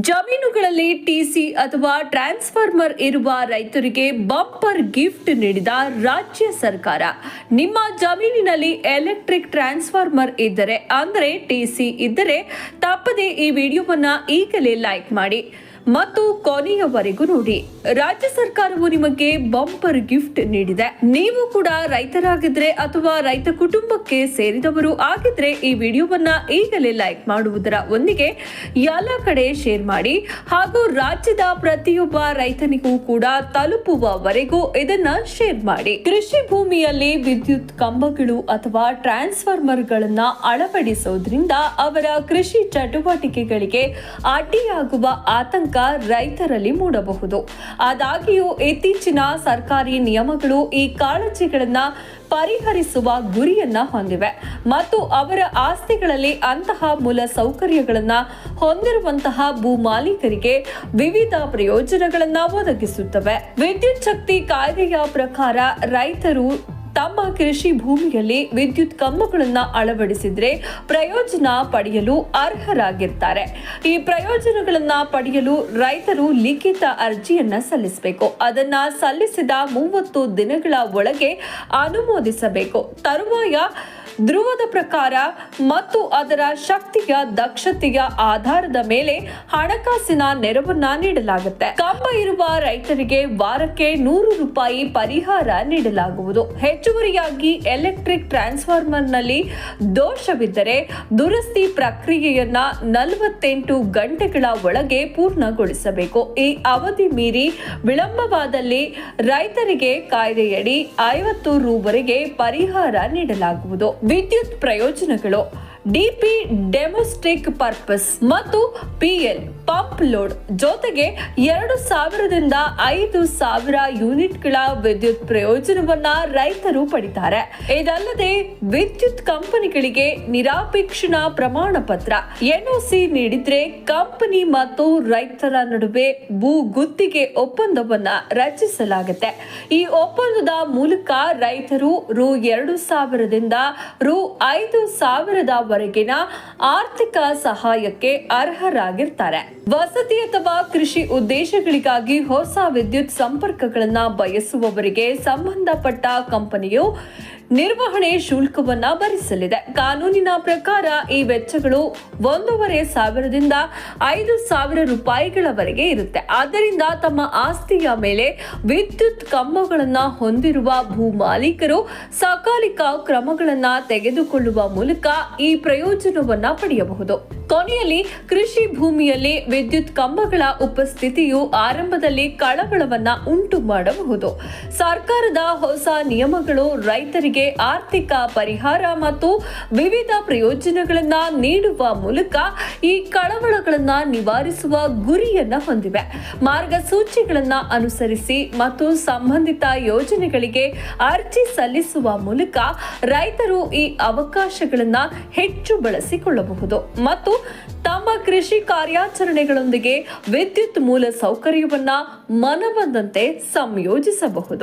ಜಮೀನುಗಳಲ್ಲಿ ಟಿಸಿ ಅಥವಾ ಟ್ರಾನ್ಸ್ಫಾರ್ಮರ್ ಇರುವ ರೈತರಿಗೆ ಬಂಪರ್ ಗಿಫ್ಟ್ ನೀಡಿದ ರಾಜ್ಯ ಸರ್ಕಾರ. ನಿಮ್ಮ ಜಮೀನಿನಲ್ಲಿ ಎಲೆಕ್ಟ್ರಿಕ್ ಟ್ರಾನ್ಸ್ಫಾರ್ಮರ್ ಇದ್ದರೆ, ಅಂದರೆ ಟಿಸಿ ಇದ್ದರೆ, ತಪ್ಪದೆ ಈ ವಿಡಿಯೋವನ್ನು ಈಗಲೇ ಲೈಕ್ ಮಾಡಿ. ಮತ್ತು ಕೊನೆಯವರೆಗೂ ನೋಡಿ. ರಾಜ್ಯ ಸರ್ಕಾರವು ನಿಮಗೆ ಬಂಪರ್ ಗಿಫ್ಟ್ ನೀಡಿದೆ. ನೀವು ಕೂಡ ರೈತರಾಗಿದ್ರೆ ಅಥವಾ ರೈತ ಕುಟುಂಬಕ್ಕೆ ಸೇರಿದವರು ಆಗಿದ್ರೆ ಈ ವಿಡಿಯೋವನ್ನ ಈಗಲೇ ಲೈಕ್ ಮಾಡುವುದರ ಒಂದಿಗೆ ಎಲ್ಲ ಕಡೆ ಶೇರ್ ಮಾಡಿ. ಹಾಗೂ ರಾಜ್ಯದ ಪ್ರತಿಯೊಬ್ಬ ರೈತನಿಗೂ ಕೂಡ ತಲುಪುವವರೆಗೂ ಇದನ್ನ ಶೇರ್ ಮಾಡಿ. ಕೃಷಿ ಭೂಮಿಯಲ್ಲಿ ವಿದ್ಯುತ್ ಕಂಬಗಳು ಅಥವಾ ಟ್ರಾನ್ಸ್ಫಾರ್ಮರ್ಗಳನ್ನ ಅಳವಡಿಸೋದ್ರಿಂದ ಅವರ ಕೃಷಿ ಚಟುವಟಿಕೆಗಳಿಗೆ ಅಡ್ಡಿಯಾಗುವ ಆತಂಕ ರೈತರಲ್ಲಿ ಮೂಡಬಹುದು. ಆದಾಗ್ಯೂ, ಇತ್ತೀಚಿನ ಸರ್ಕಾರಿ ನಿಯಮಗಳು ಈ ಕಾಳಜಿಗಳನ್ನ ಪರಿಹರಿಸುವ ಗುರಿಯನ್ನ ಹೊಂದಿವೆ ಮತ್ತು ಅವರ ಆಸ್ತಿಗಳಲ್ಲಿ ಅಂತಹ ಮೂಲ ಸೌಕರ್ಯಗಳನ್ನ ಹೊಂದಿರುವಂತಹ ಭೂ ಮಾಲೀಕರಿಗೆ ವಿವಿಧ ಪ್ರಯೋಜನಗಳನ್ನ ಒದಗಿಸುತ್ತವೆ. ವಿದ್ಯುತ್ ಶಕ್ತಿ ಕಾಯ್ದೆಯ ಪ್ರಕಾರ ರೈತರು ತಮ್ಮ ಕೃಷಿ ಭೂಮಿಯಲ್ಲಿ ವಿದ್ಯುತ್ ಕಂಬಗಳನ್ನು ಅಳವಡಿಸಿದ್ರೆ ಪ್ರಯೋಜನ ಪಡೆಯಲು ಅರ್ಹರಾಗಿರ್ತಾರೆ. ಈ ಪ್ರಯೋಜನಗಳನ್ನು ಪಡೆಯಲು ರೈತರು ಲಿಖಿತ ಅರ್ಜಿಯನ್ನು ಸಲ್ಲಿಸಬೇಕು. ಅದನ್ನ ಸಲ್ಲಿಸಿದ ಮೂವತ್ತು ದಿನಗಳ ಒಳಗೆ ಅನುಮೋದಿಸಬೇಕು. ತರುವಾಯ ಧ್ರುವದ ಪ್ರಕಾರ ಮತ್ತು ಅದರ ಶಕ್ತಿಯ ದಕ್ಷತೆಯ ಆಧಾರದ ಮೇಲೆ ಹಣಕಾಸಿನ ನೆರವನ್ನ ನೀಡಲಾಗುತ್ತೆ. ಕಂಬ ಇರುವ ರೈತರಿಗೆ ವಾರಕ್ಕೆ ನೂರು ರೂಪಾಯಿ ಪರಿಹಾರ ನೀಡಲಾಗುವುದು. ಹೆಚ್ಚುವರಿಯಾಗಿ ಎಲೆಕ್ಟ್ರಿಕ್ ಟ್ರಾನ್ಸ್ಫಾರ್ಮರ್ನಲ್ಲಿ ದೋಷವಿದ್ದರೆ ದುರಸ್ತಿ ಪ್ರಕ್ರಿಯೆಯನ್ನ ನಲವತ್ತೆಂಟು ಗಂಟೆಗಳ ಒಳಗೆ ಪೂರ್ಣಗೊಳಿಸಬೇಕು. ಈ ಅವಧಿ ಮೀರಿ ವಿಳಂಬವಾದಲ್ಲಿ ರೈತರಿಗೆ ಕಾಯ್ದೆಯಡಿ ಐವತ್ತು ರೂವರೆಗೆ ಪರಿಹಾರ ನೀಡಲಾಗುವುದು. ವಿದ್ಯುತ್ ಪ್ರಯೋಜನಗಳು ಡಿಪಿ ಡೆಮೋಸ್ಟಿಕ್ ಪರ್ಪಸ್ ಮತ್ತು ಪಿಎಲ್ ಪಂಪ್ ಲೋಡ್ ಜೊತೆಗೆ ಎರಡು ಸಾವಿರದಿಂದ ಐದು ಸಾವಿರ ಯೂನಿಟ್ಗಳ ವಿದ್ಯುತ್ ಪ್ರಯೋಜನವನ್ನ ರೈತರು ಪಡಿತಾರೆ. ಇದಲ್ಲದೆ ವಿದ್ಯುತ್ ಕಂಪನಿಗಳಿಗೆ ನಿರಾಪೇಕ್ಷಣ ಪ್ರಮಾಣ ಪತ್ರ, ಎನ್ಒಸಿ ನೀಡಿದ್ರೆ ಕಂಪನಿ ಮತ್ತು ರೈತರ ನಡುವೆ ಭೂ ಗುತ್ತಿಗೆ ಒಪ್ಪಂದವನ್ನ ರಚಿಸಲಾಗುತ್ತೆ. ಈ ಒಪ್ಪಂದದ ಮೂಲಕ ರೈತರು ರು ಎರಡು ಸಾವಿರದಿಂದ ರು ಐದು ಸಾವಿರದವರೆಗಿನ ಆರ್ಥಿಕ ಸಹಾಯಕ್ಕೆ ಅರ್ಹರಾಗಿರ್ತಾರೆ. ವಸತಿ ಅಥವಾ ಕೃಷಿ ಉದ್ದೇಶಗಳಿಗಾಗಿ ಹೊಸ ವಿದ್ಯುತ್ ಸಂಪರ್ಕಗಳನ್ನ ಬಯಸುವವರಿಗೆ ಸಂಬಂಧಪಟ್ಟ ಕಂಪನಿಯು ನಿರ್ವಹಣೆ ಶುಲ್ಕವನ್ನ ಭರಿಸಲಿದೆ. ಕಾನೂನಿನ ಪ್ರಕಾರ ಈ ವೆಚ್ಚಗಳು ಒಂದೂವರೆ ಸಾವಿರದಿಂದ ಐದು ಸಾವಿರ ರೂಪಾಯಿಗಳವರೆಗೆ ಇರುತ್ತೆ. ಆದ್ದರಿಂದ ತಮ್ಮ ಆಸ್ತಿಯ ಮೇಲೆ ವಿದ್ಯುತ್ ಕಂಬಗಳನ್ನ ಹೊಂದಿರುವ ಭೂ ಮಾಲೀಕರು ಸಕಾಲಿಕ ಕ್ರಮಗಳನ್ನ ತೆಗೆದುಕೊಳ್ಳುವ ಮೂಲಕ ಈ ಪ್ರಯೋಜನವನ್ನ ಪಡೆಯಬಹುದು. ಕೊನೆಯಲ್ಲಿ ಕೃಷಿ ಭೂಮಿಯಲ್ಲಿ ವಿದ್ಯುತ್ ಕಂಬಗಳ ಉಪಸ್ಥಿತಿಯು ಆರಂಭದಲ್ಲಿ ಕಳವಳವನ್ನ ಉಂಟು ಮಾಡಬಹುದು. ಸರ್ಕಾರದ ಹೊಸ ನಿಯಮಗಳು ರೈತರಿಗೆ ಆರ್ಥಿಕ ಪರಿಹಾರ ಮತ್ತು ವಿವಿಧ ಪ್ರಯೋಜನಗಳನ್ನು ನೀಡುವ ಮೂಲಕ ಈ ಕಳವಳಗಳನ್ನ ನಿವಾರಿಸುವ ಗುರಿಯನ್ನ ಹೊಂದಿವೆ. ಮಾರ್ಗಸೂಚಿಗಳನ್ನ ಅನುಸರಿಸಿ ಮತ್ತು ಸಂಬಂಧಿತ ಯೋಜನೆಗಳಿಗೆ ಅರ್ಜಿ ಸಲ್ಲಿಸುವ ಮೂಲಕ ರೈತರು ಈ ಅವಕಾಶಗಳನ್ನ ಹೆಚ್ಚು ಬಳಸಿಕೊಳ್ಳಬಹುದು. ಮತ್ತು ತಮ್ಮ ಕೃಷಿ ಕಾರ್ಯಾಚರಣೆಗಳೊಂದಿಗೆ ವಿದ್ಯುತ್ ಮೂಲ ಸೌಕರ್ಯವನ್ನ ಮನಬಂದಂತೆ ಸಂಯೋಜಿಸಬಹುದು.